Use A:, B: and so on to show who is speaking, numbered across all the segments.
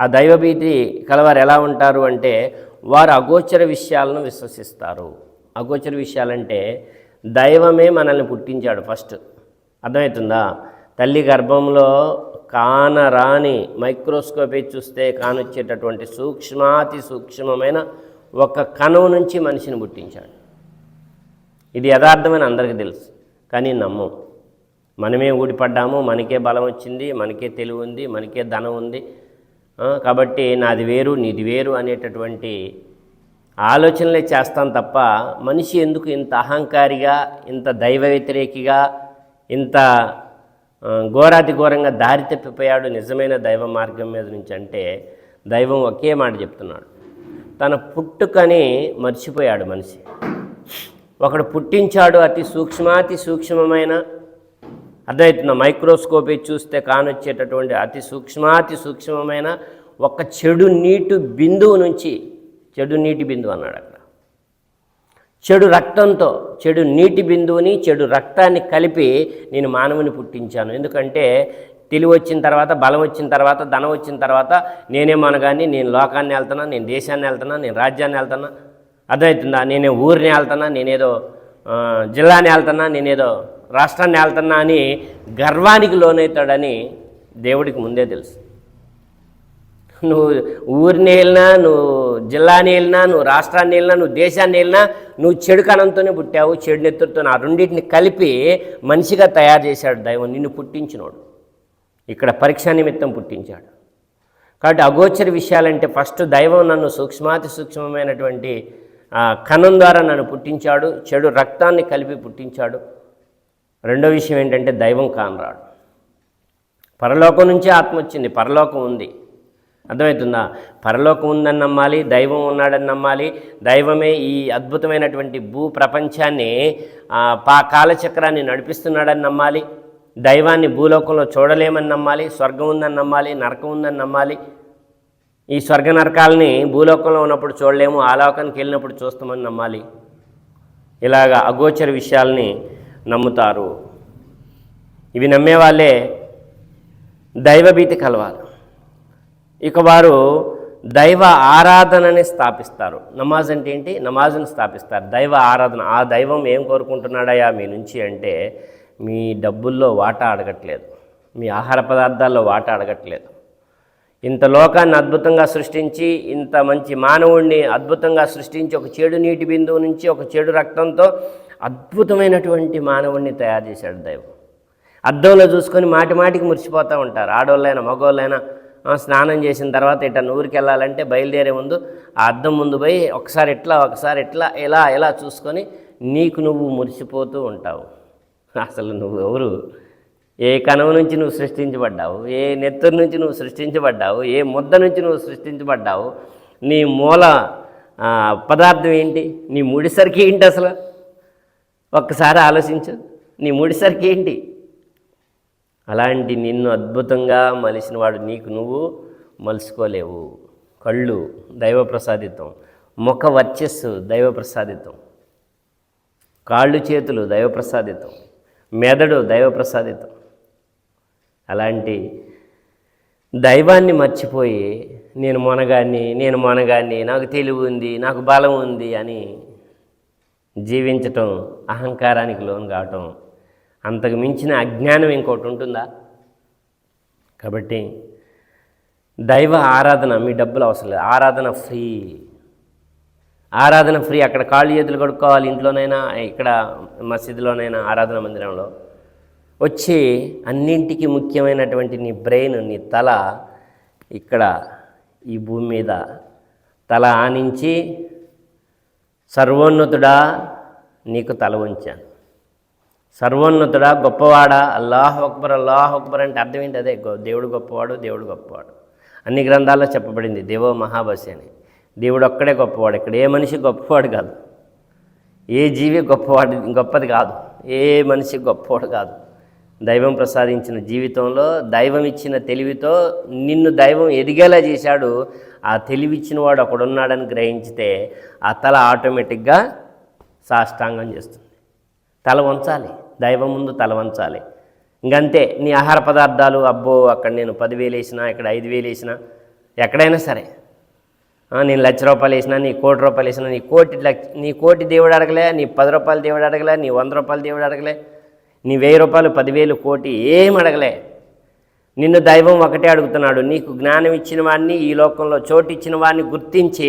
A: ఆ దైవభీతి కలవారు ఎలా ఉంటారు అంటే వారు అగోచర విషయాలను విశ్వసిస్తారు. అగోచర విషయాలంటే దైవమే మనల్ని పుట్టించాడు ఫస్ట్. అర్థమవుతుందా? తల్లి గర్భంలో కానరాని మైక్రోస్కోపీ చూస్తే కానొచ్చేటటువంటి సూక్ష్మాతి సూక్ష్మమైన ఒక కణం నుంచి మనిషిని పుట్టించాడు. ఇది యథార్థమని అందరికీ తెలుసు. కానీ నమ్మం. మనమే ఊడిపడ్డాము మనకే బలం వచ్చింది మనకే తెలివి ఉంది మనకే ధనం ఉంది. కాబట్టి నాది వేరు నీది వేరు అనేటటువంటి ఆలోచనలే చేస్తాం తప్ప మనిషి ఎందుకు ఇంత అహంకారిగా ఇంత దైవ వ్యతిరేకిగా ఇంత ఘోరాతి ఘోరంగా దారి తప్పిపోయాడు నిజమైన దైవ మార్గం మీద నుంచి అంటే దైవం ఒకే మాట చెప్తున్నాడు. తన పుట్టుకని మర్చిపోయాడు మనిషి. ఒకడు పుట్టించాడు అతి సూక్ష్మాతి సూక్ష్మమైన అర్థమవుతుందా? మైక్రోస్కోపీ చూస్తే కానొచ్చేటటువంటి అతి సూక్ష్మాతి సూక్ష్మమైన ఒక చెడు నీటి బిందువు నుంచి చెడు నీటి బిందువు అన్నాడు అక్కడ. చెడు రక్తంతో చెడు నీటి బిందువుని చెడు రక్తాన్ని కలిపి నేను మానవుని పుట్టించాను. ఎందుకంటే తెలివి వచ్చిన తర్వాత బలం వచ్చిన తర్వాత ధనం వచ్చిన తర్వాత నేనే మనగాని నేను లోకాన్ని వెళ్తున్నా నేను దేశాన్ని వెళ్తున్నా నేను రాజ్యాన్ని వెళ్తున్నా. అర్థమవుతుందా? నేనే ఊరిని వెళ్తున్నా నేనేదో జిల్లాని వెళ్తున్నా నేనేదో రాష్ట్రాన్ని వెళ్తున్నా అని గర్వానికి లోనవుతాడని దేవుడికి ముందే తెలుసు. నువ్వు ఊరిని వెళ్ళినా నువ్వు జిల్లాని వెళ్ళినా నువ్వు రాష్ట్రాన్ని వెళ్ళినా నువ్వు దేశాన్ని వెళ్ళినా నువ్వు చెడు కణంతోనే పుట్టావు చెడు నెత్తుతో ఆ రెండింటిని కలిపి మనిషిగా తయారు చేశాడు దైవం నిన్ను పుట్టించినోడు. ఇక్కడ పరీక్షా నిమిత్తం పుట్టించాడు. కాబట్టి అగోచర విషయాలంటే ఫస్ట్ దైవం నన్ను సూక్ష్మాతి సూక్ష్మమైనటువంటి ఆ, కణం ద్వారా నన్ను పుట్టించాడు చెడు రక్తాన్ని కలిపి పుట్టించాడు. రెండో విషయం ఏంటంటే దైవం కానరాడు పరలోకం నుంచే ఆత్మ వచ్చింది పరలోకం ఉంది. అర్థమవుతుందా? పరలోకం ఉందని నమ్మాలి దైవం ఉన్నాడని నమ్మాలి దైవమే ఈ అద్భుతమైనటువంటి భూ ప్రపంచాన్ని పా కాలచక్రాన్ని నడిపిస్తున్నాడని నమ్మాలి దైవాన్ని భూలోకంలో చూడలేమని నమ్మాలి స్వర్గం ఉందని నమ్మాలి నరకం ఉందని నమ్మాలి. ఈ స్వర్గ నరకాలని భూలోకంలో ఉన్నప్పుడు చూడలేము ఆ లోకానికి వెళ్ళినప్పుడు చూస్తామని నమ్మాలి. ఇలాగా అగోచర విషయాల్ని నమ్ముతారు. ఇవి నమ్మేవాళ్ళే దైవభీతి కలవాలి ఇక వారు దైవ ఆరాధనని స్థాపిస్తారు. నమాజ్ అంటే ఏంటి? నమాజ్ని స్థాపిస్తారు. దైవ ఆరాధన. ఆ దైవం ఏం కోరుకుంటున్నాడయా మీ నుంచి అంటే మీ డబ్బుల్లో వాటా అడగట్లేదు. మీ ఆహార పదార్థాల్లో వాటా అడగట్లేదు. ఇంత లోకాన్ని అద్భుతంగా సృష్టించి ఇంత మంచి మానవుణ్ణి అద్భుతంగా సృష్టించి ఒక చెడు నీటి బిందువు నుంచి ఒక చెడు రక్తంతో అద్భుతమైనటువంటి మానవుణ్ణి తయారు చేశాడు దైవం. అద్దంలో చూసుకొని మాటి మాటికి మురిసిపోతూ ఉంటారు. ఆడవాళ్ళైనా మగవాళ్ళైనా స్నానం చేసిన తర్వాత ఇట్లా ఊరికి వెళ్ళాలంటే బయలుదేరే ముందు ఆ అద్దం ముందు పోయి ఒకసారి ఎట్లా ఒకసారి ఎట్లా ఎలా ఎలా చూసుకొని నీకు నువ్వు మురిసిపోతూ ఉంటావు. అసలు నువ్వు ఎవరు? ఏ కణం నుంచి నువ్వు సృష్టించబడ్డావు? ఏ నెత్తురు నుంచి నువ్వు సృష్టించబడ్డావు? ఏ ముద్ద నుంచి నువ్వు సృష్టించబడ్డావు? నీ మూల పదార్థం ఏంటి? నీ ముడిసరికి ఏంటి అసలు? ఒక్కసారి ఆలోచించు. నీ ముడిసరికి ఏంటి? అలాంటి నిన్ను అద్భుతంగా మలిసిన వాడు నీకు నువ్వు మలుసుకోలేవు. కళ్ళు దైవ ప్రసాదితం ముఖ వర్చస్సు దైవ ప్రసాదితం కాళ్ళు చేతులు దైవ ప్రసాదితం మెదడు దైవ ప్రసాదితం అలాంటి దైవాన్ని మర్చిపోయి నేను మొనగాన్ని నేను మొనగాన్ని నాకు తెలివి ఉంది నాకు బలం ఉంది అని జీవించటం అహంకారానికి లోను కావటం అంతకు మించిన అజ్ఞానం ఇంకోటి ఉంటుందా? కాబట్టి దైవ ఆరాధన మీ డబ్బులు అవసరం లేదు. ఆరాధన ఫ్రీ. ఆరాధన ఫ్రీ. అక్కడ కాళ్ళు చేతులు కడుక్కోవాలి ఇంట్లోనైనా ఇక్కడ మసీదులోనైనా ఆరాధన మందిరంలో. వచ్చి అన్నింటికి ముఖ్యమైనటువంటి నీ బ్రెయిన్ నీ తల ఇక్కడ ఈ భూమి మీద తల ఆనించి సర్వోన్నతుడా నీకు తల ఉంచాను సర్వోన్నతుడా గొప్పవాడా? అల్లాహ్ అక్బర్ అల్లాహ్ అక్బర్ అంటే అర్థం ఏంటి? అదే దేవుడు గొప్పవాడు దేవుడు గొప్పవాడు. అన్ని గ్రంథాల్లో చెప్పబడింది దేవో మహాబసి అని. దేవుడు ఒక్కడే గొప్పవాడు ఇక్కడ ఏ మనిషి గొప్పవాడు కాదు. ఏ జీవి గొప్పవాడి గొప్పది కాదు. ఏ మనిషి గొప్పవాడు కాదు. దైవం ప్రసాదించిన జీవితంలో దైవం ఇచ్చిన తెలివితో నిన్ను దైవం ఎదిగేలా చేశాడు ఆ తెలివిచ్చిన వాడు ఒకడున్నాడని గ్రహించితే ఆ తల ఆటోమేటిక్గా సాష్టాంగం చేస్తుంది. తల వంచాలి. దైవం ముందు తల వంచాలి. ఇంకంతే నీ ఆహార పదార్థాలు అబ్బో అక్కడ నేను పదివేలు వేసినా ఇక్కడ ఐదు వేలు వేసినా ఎక్కడైనా సరే. నేను లక్ష రూపాయలు వేసినా నీ కోటి రూపాయలు వేసినా నీ కోటి లక్ష నీ కోటి దేవుడు అడగలే నీ పది రూపాయలు దేవుడు అడగలే నీ వంద రూపాయలు దేవుడు అడగలే నీ వెయ్యి రూపాయలు పదివేలు కోటి ఏం అడగలే. నిన్ను దైవం ఒకటే అడుగుతున్నాడు. నీకు జ్ఞానం ఇచ్చిన వాడిని ఈ లోకంలో చోటు ఇచ్చిన వాడిని గుర్తించి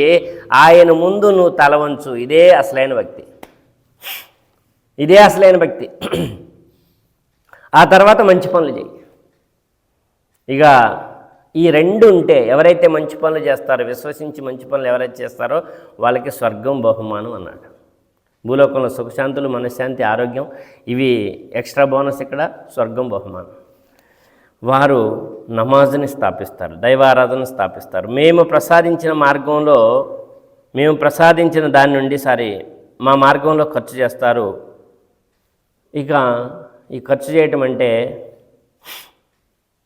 A: ఆయన ముందు నువ్వు తలవంచు ఇదే అసలైన భక్తి. ఇదే అసలైన భక్తి. ఆ తర్వాత మంచి పనులు చేయి ఇక ఈ రెండు ఉంటే ఎవరైతే మంచి పనులు చేస్తారో విశ్వసించి మంచి పనులు ఎవరైతే చేస్తారో వాళ్ళకి స్వర్గం బహుమానం అన్నాడు. భూలోకంలో సుఖశాంతులు మనశ్శాంతి ఆరోగ్యం ఇవి ఎక్స్ట్రా బోనస్ ఇక్కడ స్వర్గం బహుమానం. వారు నమాజ్ని స్థాపిస్తారు దైవారాధన స్థాపిస్తారు. మేము ప్రసాదించిన మార్గంలో మేము ప్రసాదించిన దాని నుండి సరే మా మార్గంలో ఖర్చు చేస్తారు. ఇక ఈ ఖర్చు చేయటం అంటే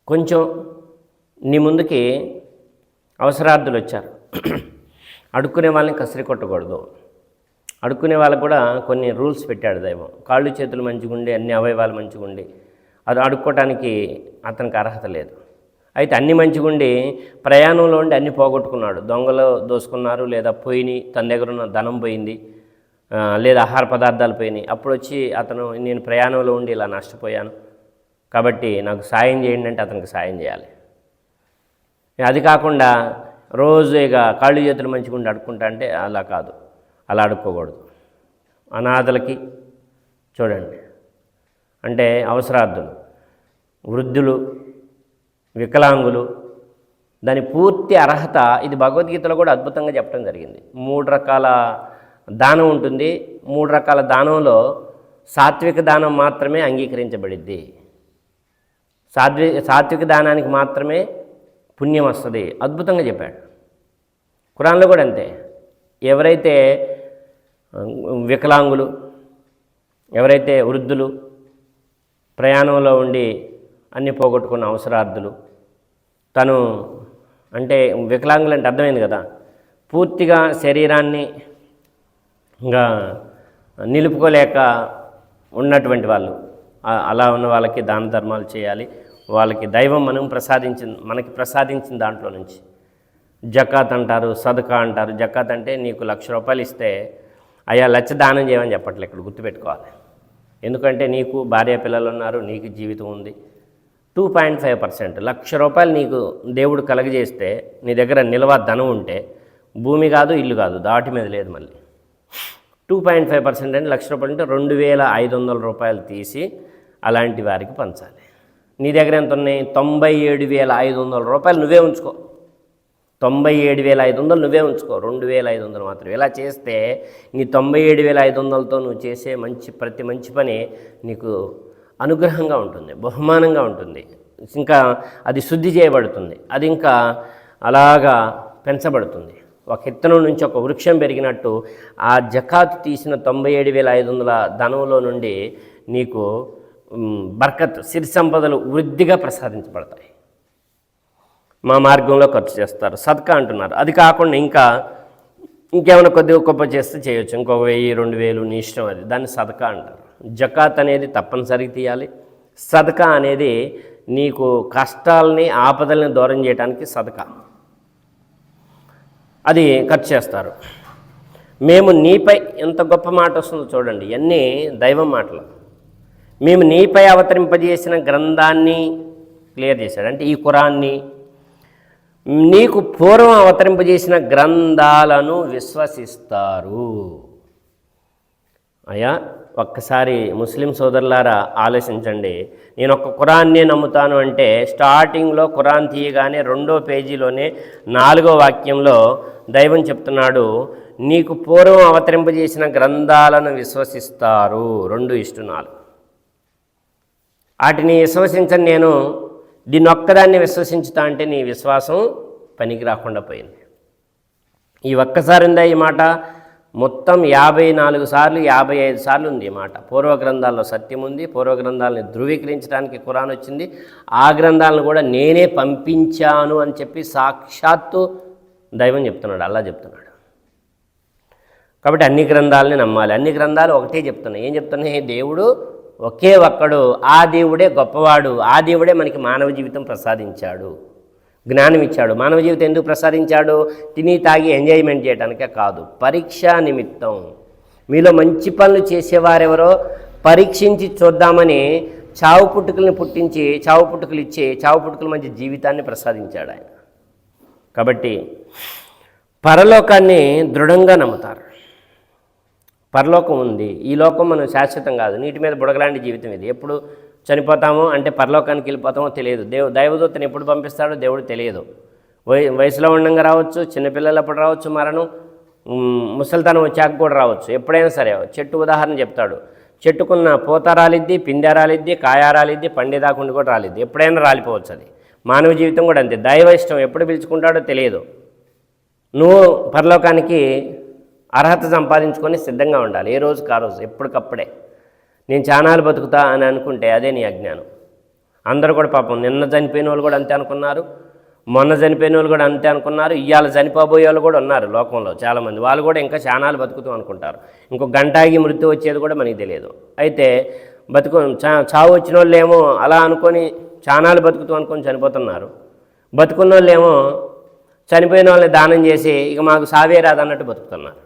A: కొంచెం నీ ముందుకి అవసరార్థులు వచ్చారు. అడుక్కునే వాళ్ళని కసిరి కొట్టకూడదు. అడుక్కునే వాళ్ళకు కూడా కొన్ని రూల్స్ పెట్టాడు దైవం. కాళ్ళు చేతులు మంచిగుండి అన్ని అవయవాలు మంచిగుండి. అది అడుక్కోవటానికి అతనికి అర్హత లేదు. అయితే అన్ని మంచిగుండి ప్రయాణంలో ఉండి అన్ని పోగొట్టుకున్నాడు. దొంగలు దోసుకున్నారు లేదా పోయినాయి తన దగ్గర ఉన్న ధనం పోయింది లేదా ఆహార పదార్థాలు పోయినాయి. అప్పుడు వచ్చి అతను నేను ప్రయాణంలో ఉండి ఇలా నష్టపోయాను. కాబట్టి నాకు సాయం చేయండి అంటే అతనికి సాయం చేయాలి. అది కాకుండా రోజు ఇక కాళ్ళు చేతులు మంచిగా అడుక్కుంటా అంటే అలా కాదు. అలా అడుక్కోకూడదు. అనాథలకి చూడండి. అంటే అవసరార్థులు. వృద్ధులు వికలాంగులు దాని పూర్తి అర్హత ఇది భగవద్గీతలో కూడా అద్భుతంగా చెప్పడం జరిగింది. మూడు రకాల దానం ఉంటుంది. మూడు రకాల దానంలో సాత్విక దానం మాత్రమే అంగీకరించబడిద్ది. సాత్వి సాత్విక దానానికి మాత్రమే పుణ్యం వస్తుంది. అద్భుతంగా చెప్పాడు. కురాన్లో కూడా అంతే. ఎవరైతే వికలాంగులు ఎవరైతే వృద్ధులు ప్రయాణంలో ఉండి అన్ని పోగొట్టుకున్న అవసరార్థులు. తను అంటే వికలాంగులు అంటే అర్థమైంది కదా. పూర్తిగా శరీరాన్ని ఇంకా నిలుపుకోలేక ఉన్నటువంటి వాళ్ళు. అలా ఉన్న వాళ్ళకి దాన ధర్మాలు చేయాలి. వాళ్ళకి దైవం మనం ప్రసాదించిన మనకి ప్రసాదించిన దాంట్లో నుంచి. జకాత్ అంటారు సదకా అంటారు. జకాత్ అంటే నీకు లక్ష రూపాయలు ఇస్తే అయ్యా లచ్చ దానం చేయమని చెప్పట్లే ఇక్కడ గుర్తుపెట్టుకోవాలి. ఎందుకంటే నీకు భార్య పిల్లలు ఉన్నారు నీకు జీవితం ఉంది. Two point five percent. లక్ష రూపాయలు నీకు దేవుడు కలగజేస్తే నీ దగ్గర నిల్వ ధనం ఉంటే భూమి కాదు ఇల్లు కాదు దాటి మీద లేదు మళ్ళీ. టూ పాయింట్ ఫైవ్ పర్సెంట్ అంటే లక్ష రూపాయలు అంటే రెండు వేల ఐదు వందల రూపాయలు తీసి అలాంటి వారికి పంచాలి. నీ దగ్గర ఎంత ఉన్నాయి? తొంభై ఏడు వేల ఐదు వందల రూపాయలు నువ్వే ఉంచుకో. తొంభై ఏడు వేల ఐదు వందలు నువ్వే ఉంచుకో. రెండు వేల ఐదు వందలు మాత్రం. ఇలా చేస్తే నీ తొంభై ఏడు వేల ఐదు వందలతో నువ్వు చేసే మంచి ప్రతి మంచి పని నీకు అనుగ్రహంగా ఉంటుంది బహుమానంగా ఉంటుంది. ఇంకా అది శుద్ధి చేయబడుతుంది అది ఇంకా అలాగా పెంచబడుతుంది. ఒక ఇత్తనం నుంచి ఒక వృక్షం పెరిగినట్టు ఆ జకాతు తీసిన తొంభై ఏడు వేల ఐదు వందల ధనంలో నుండి నీకు బర్కత్ సిరి సంపదలు వృద్ధిగా ప్రసాదించబడతాయి. మా మార్గంలో ఖర్చు చేస్తారు. సద్కా అంటున్నారు. అది కాకుండా ఇంకా ఇంకేమైనా కొద్దిగా గొప్ప చేస్తే చేయొచ్చు. ఇంకొక వెయ్యి రెండు వేలు నీ ఇష్టం అది. దాన్ని సదకా అంటారు. జకాత్ అనేది తప్పనిసరిగా తీయాలి. సదకా అనేది నీకు కష్టాలని ఆపదల్ని దూరం చేయడానికి సదకా. అది ఖర్చు చేస్తారు. మేము నీపై ఎంత గొప్ప మాట వస్తుందో చూడండి. ఇవన్నీ దైవం మాటలు. మేము నీపై అవతరింపజేసిన గ్రంథాన్ని క్లియర్ చేశాడు. అంటే ఈ కురాన్ని నీకు పూర్వం అవతరింపజేసిన గ్రంథాలను విశ్వసిస్తారు. అయ్యా ఒక్కసారి ముస్లిం సోదరులారా ఆలోచించండి. నేను ఒక కురాన్నే నమ్ముతాను అంటే స్టార్టింగ్లో కురాన్ తీయగానే రెండో పేజీలోనే నాలుగో వాక్యంలో దైవం చెప్తున్నాడు నీకు పూర్వం అవతరింపజేసిన గ్రంథాలను విశ్వసిస్తారు. రెండు ఇష్టు నాలుగు వాటిని విశ్వసించని నేను దీన్ని ఒక్కదాన్ని విశ్వసించుతా అంటే నీ విశ్వాసం పనికి రాకుండా పోయింది. ఈ ఒక్కసారి ఉందా ఈ మాట? మొత్తం యాభై నాలుగు సార్లు యాభై ఐదు సార్లు ఉంది ఈ మాట. పూర్వ గ్రంథాల్లో సత్యం ఉంది. పూర్వ గ్రంథాలని ధృవీకరించడానికి ఖురాన్ వచ్చింది. ఆ గ్రంథాలను కూడా నేనే పంపించాను అని చెప్పి సాక్షాత్తు దైవం చెప్తున్నాడు అల్లా చెప్తున్నాడు. కాబట్టి అన్ని గ్రంథాలని నమ్మాలి. అన్ని గ్రంథాలు ఒకటే చెప్తున్నాయి. ఏం చెప్తున్నాయి? దేవుడు ఒకే ఒక్కడు ఆ దేవుడే గొప్పవాడు ఆ దేవుడే మనకి మానవ జీవితం ప్రసాదించాడు. జ్ఞానం ఇచ్చాడు మానవ జీవితం ఎందుకు ప్రసాదించాడు? తిని తాగి ఎంజాయ్మెంట్ చేయడానికే కాదు పరీక్షా నిమిత్తం. మీలో మంచి పనులు చేసేవారెవరో పరీక్షించి చూద్దామని చావు పుట్టుకల్ని పుట్టించి చావు పుట్టుకలు ఇచ్చి చావు పుట్టుకల మధ్య జీవితాన్ని ప్రసాదించాడు ఆయన. కాబట్టి పరలోకాన్ని దృఢంగా నమ్ముతారు. పరలోకం ఉంది. ఈ లోకం మనం శాశ్వతం కాదు. నీటి మీద బుడగలాంటి జీవితం ఇది. ఎప్పుడు చనిపోతామో అంటే పరలోకానికి వెళ్ళిపోతామో తెలియదు. దేవు దైవదూతను ఎప్పుడు పంపిస్తాడో దేవుడు తెలియదు. వయ వయసులో ఉండగా రావచ్చు చిన్నపిల్లలప్పుడు రావచ్చు మరణం ముసలితనం వచ్చాక కూడా రావచ్చు. ఎప్పుడైనా సరే చెట్టు ఉదాహరణ చెప్తాడు. చెట్టుకున్న పూత రాలిద్ది పిందె రాలిద్ది కాయ రాలిద్ది పండేదాకుండి కూడా రాలిద్ది. ఎప్పుడైనా రాలిపోవచ్చు అది. మానవ జీవితం కూడా అంతే. దైవ ఇష్టం ఎప్పుడు పిలుచుకుంటాడో తెలియదు. నువ్వు పరలోకానికి అర్హత సంపాదించుకొని సిద్ధంగా ఉండాలి. ఏ రోజుకి ఆ రోజు? ఎప్పటికప్పుడే. నేను చానాలు బతుకుతా అని అనుకుంటే అదే నీ అజ్ఞానం. అందరూ కూడా పాపం నిన్న చనిపోయిన వాళ్ళు కూడా అంతే అనుకున్నారు మొన్న చనిపోయిన వాళ్ళు కూడా అంతే అనుకున్నారు ఇవాళ చనిపోబోయే వాళ్ళు కూడా ఉన్నారు లోకంలో చాలామంది. వాళ్ళు కూడా ఇంకా చానాలు బతుకుతూ అనుకుంటారు. ఇంకో గంటాగి మృత్యు వచ్చేది కూడా మనకి తెలియదు. అయితే బతుకు చా చావు వచ్చిన వాళ్ళు ఏమో అలా అనుకొని చానాలు బతుకుతూ అనుకొని చనిపోతున్నారు. బతుకున్న వాళ్ళు ఏమో చనిపోయిన వాళ్ళని దానం చేసి ఇక మాకు సావే రాదన్నట్టు బతుకుతున్నారు.